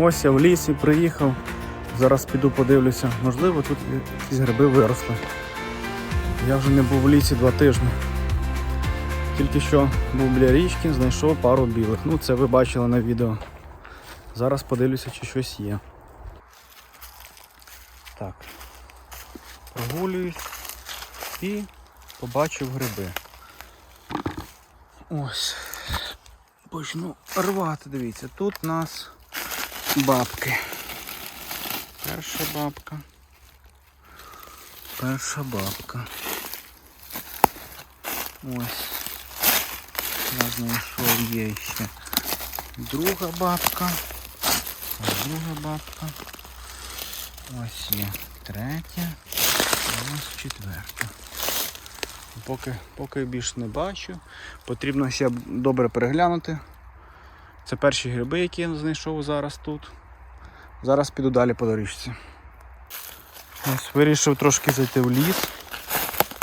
Ось я в лісі приїхав. Зараз піду подивлюся. Можливо, тут якісь гриби виросли. Я вже не був в лісі два тижні. Тільки що був біля річки, знайшов пару білих. Ну, це ви бачили на відео. Зараз подивлюся, чи щось є. Так. Прогулююсь і побачив гриби. Ось. Почну рвати, дивіться, тут нас бабки. Перша бабка. Перша бабка. Ось. Я знайшов є ще. Друга бабка. Друга бабка. Ось є третя. Ось четверта. Поки, поки більш не бачу. Потрібно ще добре переглянути. Це перші гриби, які я знайшов зараз тут. Зараз піду далі по доріжці. Ось вирішив трошки зайти в ліс.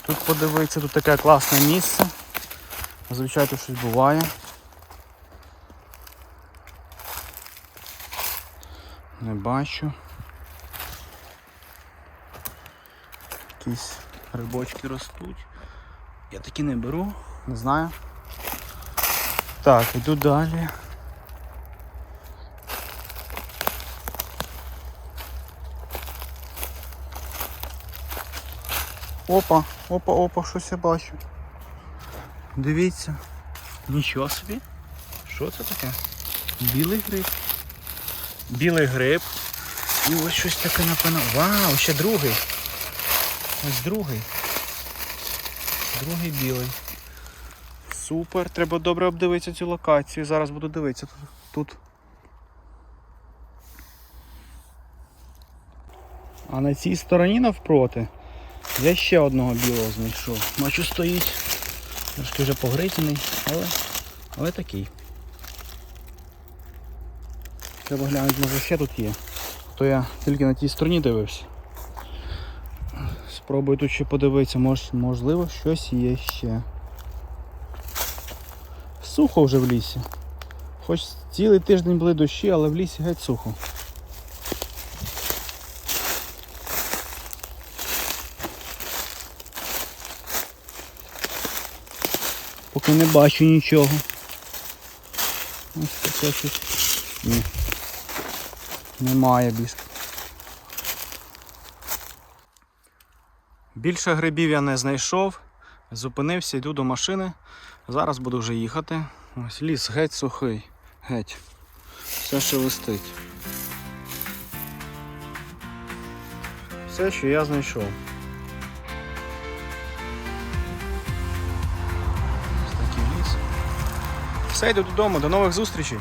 Тут подивитися, тут таке класне місце. Зазвичай тут щось буває. Не бачу. Якісь грибочки ростуть. Я такі не беру, не знаю. Так, йду далі. Опа, опа, опа, щось я бачу. Дивіться. Нічого собі. Що це таке? Білий гриб. Білий гриб. І ось щось таке напевно. Вау, ще другий. Ось другий. Другий білий. Супер, треба добре обдивитися цю локацію. Зараз буду дивитися тут. А на цій стороні навпроти я ще одного білого знайшов. Бачу стоїть. Трошки вже погризаний, але, але такий. Треба глянути, може ще тут є. То я тільки на тій стороні дивився. Спробую тут ще подивитися, Мож, можливо щось є ще. Сухо вже в лісі. Хоч цілий тиждень були дощі, але в лісі геть сухо. Поки не бачу нічого. Ось таке щось. Ні. Немає більше. Більше грибів я не знайшов. Зупинився, йду до машини. Зараз буду вже їхати. Ось ліс геть сухий. Геть. Все шелестить. Все, що я знайшов. Все, йду додому, до нових зустрічей.